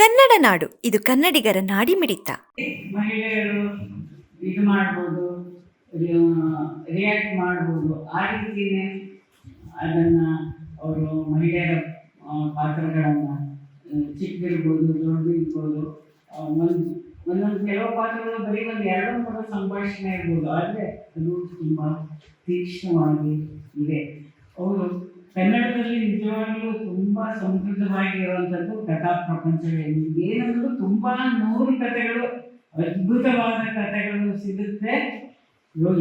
ಕನ್ನಡ ನಾಡು. ಇದು ಕನ್ನಡಿಗರ ನಾಡಿ ಮಿಡಿತ. ಮಹಿಳೆಯರು ಇದು ಮಾಡ್ಬೋದು ರಿಯಾಕ್ಟ್ ಮಾಡ್ಬೋದು. ಆ ರೀತಿಯೇ ಅದನ್ನು ಅವರು ಮಹಿಳೆಯರ ಪಾತ್ರಗಳನ್ನ ಪಾತ್ರಗಳನ್ನು ದೊಡ್ಡಿರ್ಬೋದು ಒಂದು, ಒಂದೊಂದು ಕೆಲವು ಪಾತ್ರಗಳು ಬರೀ ಒಂದು ಎರಡು ಮೂರು ಸಂಭಾಷಣೆ ಇರ್ಬೋದು. ಆದರೆ ಅದು ತುಂಬ ತೀಕ್ಷ್ಣವಾಗಿ ಇದೆ. ಅವರು ಕನ್ನಡದಲ್ಲಿ ನಿಜವಾಗ್ಲೂ ತುಂಬಾ ಸಮೃದ್ಧವಾಗಿರುವಂಥದ್ದು ಕಥಾ ಪ್ರಪಂಚವೇ. ಏನಂದ್ರೂ ತುಂಬಾ ನೂರು ಕಥೆಗಳು, ಅದ್ಭುತವಾದ ಕಥೆಗಳು ಸಿಗುತ್ತೆ.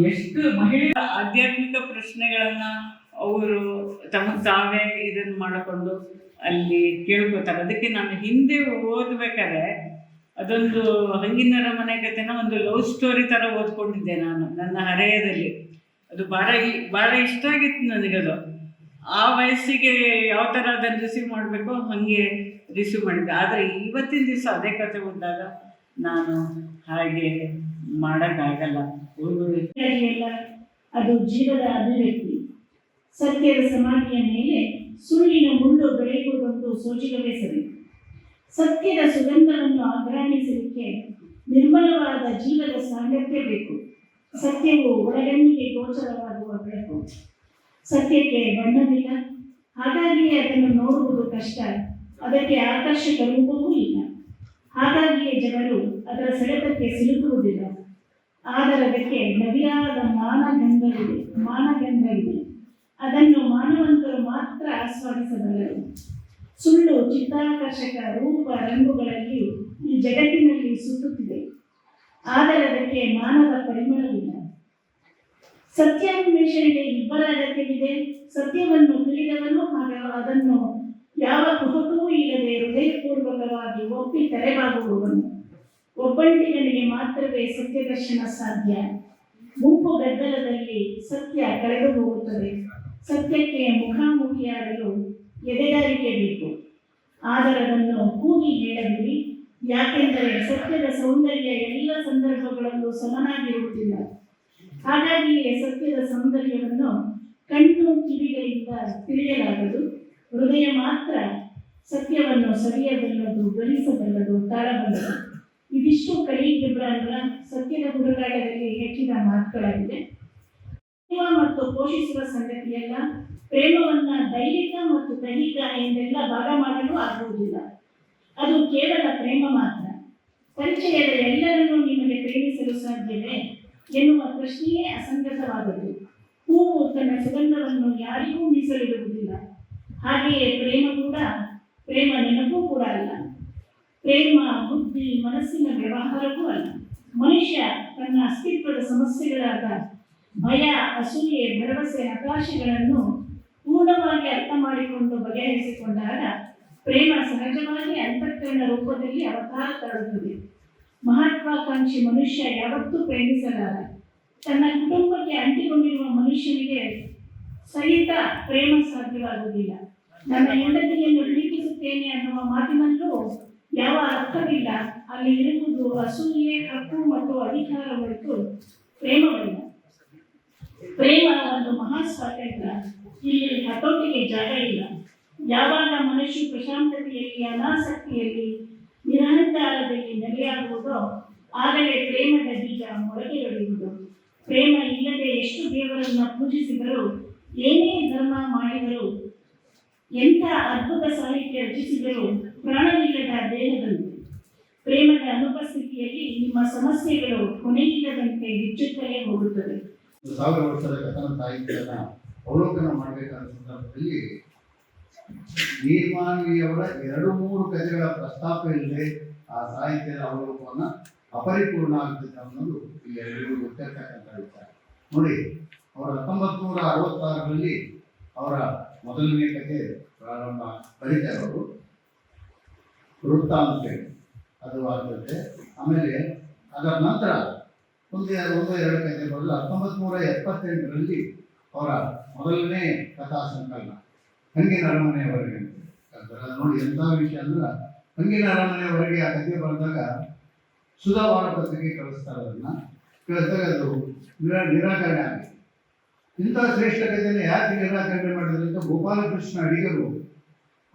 ಎಷ್ಟು ಮಹಿಳೆಯ ಆಧ್ಯಾತ್ಮಿಕ ಪ್ರಶ್ನೆಗಳನ್ನ ಅವರು ತಮ್ಮ ತಾವೇ ಇದನ್ನ ಮಾಡಿಕೊಂಡು ಅಲ್ಲಿ ಕೇಳ್ಕೊತಾರೆ. ಅದಕ್ಕೆ ನಾನು ಹಿಂದೆ ಓದ್ಬೇಕಾದ್ರೆ ಅದೊಂದು ಹಂಗಿನರ ಮನೆ ಕಥೆನ ಒಂದು ಲವ್ ಸ್ಟೋರಿ ಥರ ಓದ್ಕೊಂಡಿದ್ದೆ ನಾನು ನನ್ನ ಹರೆಯದಲ್ಲಿ. ಅದು ಭಾಳ ಭಾಳ ಇಷ್ಟ ಆಗಿತ್ತು ನನಗದು. ಆ ವಯಸ್ಸಿಗೆ ಯಾವ ಥರ ಅದನ್ನು ರಿಸೀವ್ ಮಾಡಬೇಕು ಹಾಗೆ ರಿಸೀವ್ ಮಾಡಿದ್ದೆ. ಆದರೆ ಇವತ್ತಿನ ದಿವಸ ಅದೇ ಕತೆ ಬಂದಾಗ ನಾನು ಹಾಗೆ ಮಾಡೋಕ್ಕಾಗಲ್ಲ. ಅದು ಜೀವದ ಅಭಿವ್ಯಕ್ತಿ. ಸತ್ಯದ ಸಮಾಧಿಯ ಮೇಲೆ ಸುಳ್ಳಿನ ಮುಳ್ಳು ಬೆಳೆಯುವುದೊಂದು ಸೋಜಿಗವೇ ಸರಿ ಸತ್ಯದ ಸುಗಂಧವನ್ನು ಆಘ್ರಾಣಿಸಲಿಕ್ಕೆ ನಿರ್ಮಲವಾದ ಜೀವದ ಸಾಂಗತ್ಯ ಬೇಕು. ಸತ್ಯವು ಒಳಗಣ್ಣಿಗೆ ಗೋಚರವಾಗುವ ಬೆಳಕು. ಸತ್ಯಕ್ಕೆ ಬಣ್ಣವಿಲ್ಲ ಹಾಗಾಗಿಯೇ ಅದನ್ನು ನೋಡುವುದು ಕಷ್ಟ. ಅದಕ್ಕೆ ಆಕರ್ಷಕ ರೂಪವೂ ಇಲ್ಲ. ಹಾಗಾಗಿಯೇ ಜನರು ಅದರ ಸೆಳೆತಕ್ಕೆ ಸಿಲುಕುವುದಿಲ್ಲ. ಆದರೆ ಅದಕ್ಕೆ ನವಿರಾದ ಮಾನಗಂಧವಿದೆ ಮಾನಗಂಧವಿದೆ ಅದನ್ನು ಮಾನವಂತರು ಮಾತ್ರ ಆಸ್ವಾದಿಸಬಲ್ಲರು. ಸುಳ್ಳು, ಚಿತ್ತಾಕರ್ಷಕ ರೂಪ ರಂಗುಗಳಲ್ಲಿ ಈ ಜಗತ್ತಿನಲ್ಲಿ ಸುತ್ತುತ್ತಿದೆ. ಆದರೆ ಅದಕ್ಕೆ ಮಾನವ ಪರಿಮಳವಿಲ್ಲ. ಸತ್ಯಾನ್ವೇಷಣೆಗೆ ಇಬ್ಬರ ಅಗತ್ಯವಿದೆ. ಸತ್ಯವನ್ನು ತಿಳಿದವನು ಹಾಗೂ ಅದನ್ನು ಯಾವ ಕುಹಕವೂ ಇಲ್ಲದೆ ಹೃದಯಪೂರ್ವಕವಾಗಿ ಒಪ್ಪಿ ತಲೆಬಾಗುವವನು. ಒಬ್ಬಂಟಿಗನಿಗೆ ಮಾತ್ರವೇ ಸತ್ಯ ದರ್ಶನ ಸಾಧ್ಯ. ಗುಂಪು ಗದ್ದಲದಲ್ಲಿ ಸತ್ಯ ಕಳೆದು ಹೋಗುತ್ತದೆ ಸತ್ಯಕ್ಕೆ ಮುಖಾಮುಖಿಯಾಗಲು ಎದೆಗಾರಿಕೆ ಬೇಕು. ಆದರೆ ಅದನ್ನು ಕೂಗಿ ಹೇಳದಿರಿ ಯಾಕೆಂದರೆ ಸತ್ಯದ ಸೌಂದರ್ಯ ಎಲ್ಲ ಸಂದರ್ಭಗಳಲ್ಲೂ ಸಮನಾಗಿರುವುದಿಲ್ಲ. ಹಾಗಾಗಿಯೇ ಸತ್ಯದ ಸೌಂದರ್ಯವನ್ನು ಕಣ್ಣು ಕಿವಿಗಳಿಂದ ತಿಳಿಯಲಾಗದು. ಹೃದಯ ಮಾತ್ರ ಸತ್ಯವನ್ನು ಸರಿಯಬಲ್ಲದು ಗ್ರಹಿಸಬಲ್ಲದು ತಾಳಬಲ್ಲದು. ಇದಿಷ್ಟು ಕಲಿ ಗಿಬ್ರಾನ್ರ ಸತ್ಯದ ಹುಡುಗಾಟದಲ್ಲಿ ಹೆಚ್ಚಿನ ಮಾತುಗಳಾಗಿದೆ. ಪ್ರೇಮ ಮತ್ತು ಪೋಷಿಸುವ ಸಂಗತಿಯಲ್ಲ, ಪ್ರೇಮವನ್ನ ದೈಹಿಕ ಮತ್ತು ದೈಹಿಕ ಎಂದೆಲ್ಲ ಭಾಗ ಮಾಡಲು ಆಗುವುದಿಲ್ಲ. ಅದು ಕೇವಲ ಪ್ರೇಮ ಮಾತ್ರ. ಪರಿಚಯದ ಎಲ್ಲರನ್ನೂ ನಿಮಗೆ ಪ್ರೇಮಿಸಲು ಸಾಧ್ಯವೇ? ಎನ್ನುವ ಪ್ರಶ್ನೆಯೇ ಅಸಂಗತವಾದದ್ದು. ಹೂವು ತನ್ನ ಸುಗಂಧವನ್ನು ಯಾರಿಗೂ ಮೀಸಲಿಡುವುದಿಲ್ಲ. ಹಾಗೆಯೇ ಪ್ರೇಮ ಕೂಡ, ಪ್ರೇಮ ನೆನಪೂ ಕೂಡ ಅಲ್ಲ. ಪ್ರೇಮ, ಬುದ್ಧಿ, ಮನಸ್ಸಿನ ವ್ಯವಹಾರಕ್ಕೂ ಅಲ್ಲ. ಮನುಷ್ಯ ತನ್ನ ಅಸ್ತಿತ್ವದ ಸಮಸ್ಯೆಗಳಾದ ಭಯ, ಅಸೂಯೆ, ಭರವಸೆ, ಹತಾಶೆಗಳನ್ನು ಪೂರ್ಣವಾಗಿ ಅರ್ಥ ಮಾಡಿಕೊಂಡು ಬಗೆಹರಿಸಿಕೊಂಡಾಗ ಪ್ರೇಮ ಸಹಜವಾಗಿ ಅಂತಃಕರಣ ರೂಪದಲ್ಲಿ ಅವತಾರ ತಾಳುತ್ತದೆ ಮಹತ್ವಾಕಾಂಕ್ಷಿ ಮನುಷ್ಯ ಯಾವತ್ತೂ ಪ್ರೇಮಿಸಲಾರ ತನ್ನ ಕುಟುಂಬಕ್ಕೆ ಅಂಟಿಕೊಂಡಿರುವ ಮನುಷ್ಯನಿಗೆ ಸಹಿತ ಪ್ರೇಮ ಸಾಧ್ಯವಾಗುವುದಿಲ್ಲ. ನನ್ನ ಹೆಂಡತಿಯನ್ನು ಪ್ರೀತಿಸುತ್ತೇನೆ ಅನ್ನುವ ಮಾತಿನಲ್ಲೂ ಯಾವ ಅರ್ಥವಿಲ್ಲ. ಅಲ್ಲಿ ಇರುವುದು ಅಸೂಯೆ, ಹಕ್ಕು ಮತ್ತು ಅಧಿಕಾರ ಹೊರತು ಪ್ರೇಮವಲ್ಲ. ಪ್ರೇಮ ಒಂದು ಮಹಾ ಸ್ವಾತಂತ್ರ್ಯ ಇಲ್ಲಿ ಹತೋಟಿಗೆ ಜಾಗ ಇಲ್ಲ. ಯಾವಾಗ ಮನುಷ್ಯ ಪ್ರಶಾಂತತೆಯಲ್ಲಿ, ಅನಾಸಕ್ತಿಯಲ್ಲಿ ನಿರಂತರದಲ್ಲಿ ನೆಲೆಯಾಗುವುದೋ ಆಗಲೇ ಪ್ರೇಮದ ಬೀಜ ಮೊಳಕೆಯೊಡೆಯುವುದು. ಪ್ರೇಮ ಇಲ್ಲದೆ ಎಷ್ಟು ದೇವರನ್ನ ಪೂಜಿಸಿದರೂ, ಏನೇ ಧರ್ಮ ಮಾಡಿದರೂ, ಎಂಥ ಅದ್ಭುತ ಸಾಹಿತ್ಯ ರಚಿಸಿದರೂ ಪ್ರಾಣವಿಲ್ಲದ ದೇಹದಂತೆ ಪ್ರೇಮದ ಅನುಪಸ್ಥಿತಿಯಲ್ಲಿ ನಿಮ್ಮ ಸಮಸ್ಯೆಗಳು ಕೊನೆಯಿಲ್ಲದಂತೆ ಹೆಚ್ಚುತ್ತಲೇ ಹೋಗುತ್ತದೆ ಸಾವಿರ ವರ್ಷದ ಕಥನ ಸಾಹಿತ್ಯನ ಅವಲೋಕನ ಮಾಡಬೇಕಾದ ಸಂದರ್ಭದಲ್ಲಿ ನೀರ್ಮಾನವಿಯವರ ಎರಡು ಮೂರು ಕಥೆಗಳ ಪ್ರಸ್ತಾಪ ಇಲ್ಲದೆ ಆ ಸಾಹಿತ್ಯದ ಅವಲೋಕನ ಅಪರಿಪೂರ್ಣ ಆಗ್ತದೆ ಅನ್ನೋದು ಇಲ್ಲಿ ಎಲ್ಲರಿಗೂ ಗೊತ್ತಿರ್ತಕ್ಕಂಥ ವಿಚಾರ. ನೋಡಿ, ಅವರ ಹತ್ತೊಂಬತ್ತು ನೂರ ಅರವತ್ತಾರರಲ್ಲಿ ಅವರ ಮೊದಲನೇ ಕಥೆ ಪ್ರಾರಂಭ ಬರೀತಾರೆ ಅವರು ವೃತ್ತ ಅಂತೇಳಿ ಅದು ಆಗ್ತದೆ ಆಮೇಲೆ ಅದರ ನಂತರ ಒಂದು ಒಂದು, ಎರಡು ಕಥೆ ಬರಲು ಹತ್ತೊಂಬತ್ತು ನೂರ ಎಪ್ಪತ್ತೆಂಟರಲ್ಲಿ ಅವರ ಮೊದಲನೇ ಕಥಾ ಸಂಕಲನ ಹಂಗಿನ ಅರಮನೆಯವರೆಗೆ ಅಂತ ನೋಡಿ ಎಂಥ ವಿಷಯ ಅಂದ್ರೆ ಹಂಗಿನ ಅರಮನೆಯವರೆಗೆ ಆ ಕಥೆ ಬರೆದಾಗ ಸುಧಾ ಪತ್ರಿಕೆ ಕಳಿಸ್ತಾರೆ ಅದನ್ನ ಕಳಿಸ್ತಾರೆ, ಅದು ನಿರಾ, ನಿರಾಕರಣೆ ಆಗಿದೆ. ಇಂಥ ಶ್ರೇಷ್ಠ ಕಥೆಯನ್ನು ಯಾಕೆ ನಿರಾಕರಣೆ ಮಾಡಿದ್ರು ಅಂತ ಗೋಪಾಲಕೃಷ್ಣ ಅಡಿಗರು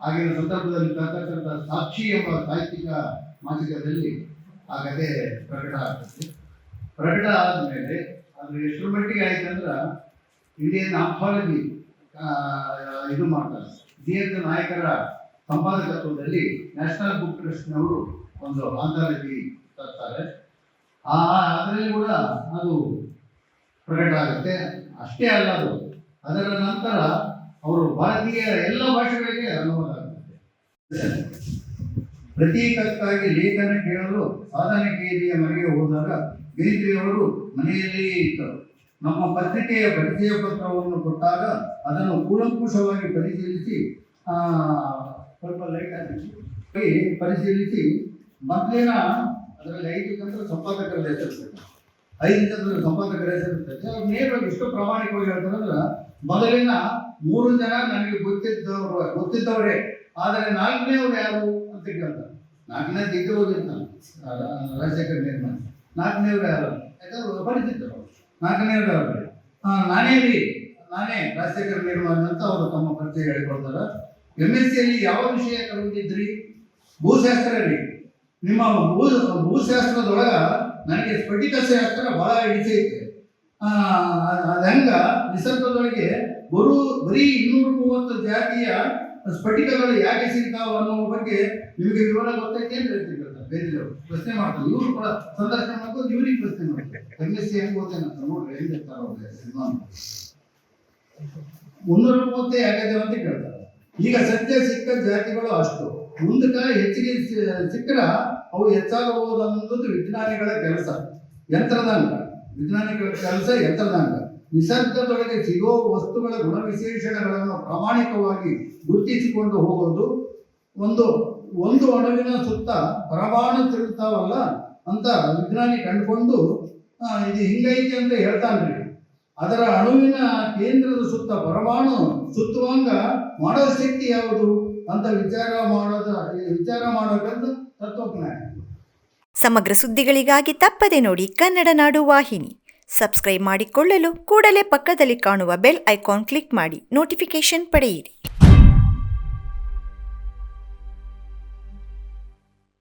ಆಗಿನ ಸಂದರ್ಭದಲ್ಲಿ ತರ್ತಕ್ಕಂಥ ಸಾಕ್ಷಿ ಎಂಬ ಸಾಹಿತ್ಯಿಕ ಮಾಸಿಕದಲ್ಲಿ ಆ ಕಥೆ ಪ್ರಕಟ ಆಗ್ತದೆ. ಪ್ರಕಟ ಆದಮೇಲೆ ಅದು ಎಷ್ಟರ ಮಟ್ಟಿಗೆ ಆಯ್ತು ಅಂದ್ರೆ ಇಂಡಿಯನ್ ಆಫಾಲಜಿ ಇದು ಮಾಡ್ತಾರೆ. ದಿಯಂತ ನಾಯಕರ ಸಂಪಾದಕತ್ವದಲ್ಲಿ ನ್ಯಾಷನಲ್ ಬುಕ್ ಟ್ರಸ್ಟ್ನವರು ಒಂದು ಆಂಥಾಲಜಿ ತರ್ತಾರೆ. ಆ ಅದರಲ್ಲಿ ಕೂಡ ಅದು ಪ್ರಕಟ ಆಗುತ್ತೆ. ಅಷ್ಟೇ ಅಲ್ಲ ಅದು. ಅದರ ನಂತರ ಅವರು ಭಾರತೀಯ ಎಲ್ಲ ಭಾಷೆಗಳಿಗೆ ಅನುವಾದ ಆಗುತ್ತೆ. ಪ್ರತೀಕಕ್ಕಾಗಿ ಲೇಖನ ಕೇಳಲು ಸಾಧನಕೇರಿಯ ಮನೆಗೆ ಹೋದಾಗ ಗಿರಿಗಿರಿಯವರು ಮನೆಯಲ್ಲಿಯೇ ಇದ್ದರು. ನಮ್ಮ ಪತ್ರಿಕೆಯ ಪರಿಚಯ ಪತ್ರವನ್ನು ಕೊಟ್ಟಾಗ ಅದನ್ನು ಕೂಲಂಕುಷವಾಗಿ ಪರಿಶೀಲಿಸಿ ಸ್ವಲ್ಪ ಲೈಟ್ ಪರಿಶೀಲಿಸಿ, ಮೊದಲಿನ ಅದರಲ್ಲಿ ಐದು ಜನರು ಸಂಪಾದಕರ ಹೆಸರು. ಐದು ಸಂಪಾದಕರ ಹೆಸರು ಅವ್ರು ನೇರವಾಗಿ ಎಷ್ಟು ಪ್ರಾಮಾಣಿಕವಾಗಿ ಹೇಳ್ತಾರೆ ಅಂದ್ರೆ, ಮೊದಲಿನ ಮೂರು ಜನ ನನಗೆ ಗೊತ್ತಿದ್ದವರು, ಗೊತ್ತಿದ್ದವರೇ. ಆದರೆ ನಾಲ್ಕನೇವ್ರು ಯಾರು ಅಂತ ಕೇಳ್ತಾರೆ. ನಾಲ್ಕನೇ ಇದ್ದು ಹೋಗಿರ್ತಾನೆ ರಾಜಶೇಖರ್ ನಿರ್ಮಾಣ ನಾಲ್ಕನೇವ್ರು ಯಾರು? ಯಾಕಂದ್ರೆ ಪಡಿತಿದ್ದರು. ನಾಲ್ಕನೇವ್ರು ಯಾರು? ನಾನೇ ರೀ. ನಾನೇ ರಾಜಶೇಖರ ನಿರ್ಮಾಣ ಅಂತ ಅವರು ತಮ್ಮ ಪರಿಚಯ ಹೇಳಿಕೊಳ್ತಾರೆ ಎಂ ಎಸ್ ಸಿಯಲ್ಲಿ ಯಾವ ವಿಷಯ ಕಲಿತಿದ್ರಿ? ಭೂಶಾಸ್ತ್ರ ರೀ. ನಿಮ್ಮ ಭೂ ಭೂಶಾಸ್ತ್ರದೊಳಗ ನನಗೆ ಸ್ಫಟಿಕ ಶಾಸ್ತ್ರ ಬಹಳ ಹಿಡಿಸೈತೆ. ಅದು ಹೆಂಗ ನಿಸರ್ಗದೊಳಗೆ ಬರು ಬರೀ ಇನ್ನೂರ ಮೂವತ್ತು ಜಾತಿಯ ಸ್ಫಟಿಕಗಳು ಯಾಕೆ ಸಿಗ್ತಾವ ಅನ್ನೋ ಬಗ್ಗೆ ನಿಮಗೆ ವಿವರ ಗೊತ್ತೈತೆ ಅಂತ ಹೇಳ್ತೀವಿ ಬೇರೆಯವರು ಪ್ರಶ್ನೆ ಮಾಡ್ತಾರೆ. ಇವರು ಕೂಡ ಸಂದರ್ಶನ ಮಾಡ್ಕೊಂಡು ಇವರಿಗೆ ಪ್ರಶ್ನೆ ಮಾಡ್ತಾರೆ. ಎಂ ಏನು ಸಿ ಹೆಂಗ್ ಓದೇನಂತ ನೋಡ್ರಿ, ಹೆಂಗ್ ಇರ್ತಾರ ಅವ್ರಿಗೆ ಮುನ್ನೂರ ಮೂವತ್ತೇ ಯಾಕೆ ಅಂತ ಕೇಳ್ತಾರೆ. ಈಗ ಸದ್ಯ ಸಿಕ್ಕ ಜಾತಿಗಳು ಅಷ್ಟು. ಮುಂದಕ್ಕೆ ಹೆಚ್ಚಿಗೆ ಸಿಕ್ಕರ ಅವು ಹೆಚ್ಚಾಗಬಹುದು ಅನ್ನೋದು ವಿಜ್ಞಾನಿಗಳ ಕೆಲಸ. ಯಂತ್ರದಂಗ. ವಿಜ್ಞಾನಿಗಳ ಕೆಲಸ ಯಂತ್ರದಂಗ. ನಿಸರ್ಗದೊಳಗೆ ಸಿಗೋ ವಸ್ತುಗಳ ಗುಣವಿಶೇಷಣಗಳನ್ನು ಪ್ರಾಮಾಣಿಕವಾಗಿ ಗುರುತಿಸಿಕೊಂಡು ಹೋಗೋದು ಒಂದು ಒಂದು ಅಣುವಿನ ಸುತ್ತ ಪರಮಾಣು ತಿರುಗ್ತಾವಲ್ಲ, ಅಂತ ವಿಜ್ಞಾನಿ ಕಂಡುಕೊಂಡು ಇದು ಹಿಂಗೈತಿ ಅಂತ ಹೇಳ್ತಾನ್ರಿ. ಅದರ ಅಣುವಿನ ಕೇಂದ್ರದ ಸುತ್ತ ಪರಮಾಣು ಸುತ್ತುವಂಗ ಮಾಡೋ ಶಕ್ತಿ ಯಾವುದು? ಅಂತ ವಿಚಾರ ಮಾಡೋದ ವಿಚಾರ ಮಾಡೋಕಂತ ತತ್ವಜ್ಞಾನ. ಸಮಗ್ರ ಸುದ್ದಿಗಳಿಗಾಗಿ ತಪ್ಪದೆ ನೋಡಿ ಕನ್ನಡ ನಾಡು ವಾಹಿನಿ. ಸಬ್ಸ್ಕ್ರೈಬ್ ಮಾಡಿಕೊಳ್ಳಲು ಕೂಡಲೇ ಪಕ್ಕದಲ್ಲಿ ಕಾಣುವ ಬೆಲ್ ಐಕಾನ್ ಕ್ಲಿಕ್ ಮಾಡಿ ನೋಟಿಫಿಕೇಶನ್ ಪಡೆಯಿರಿ.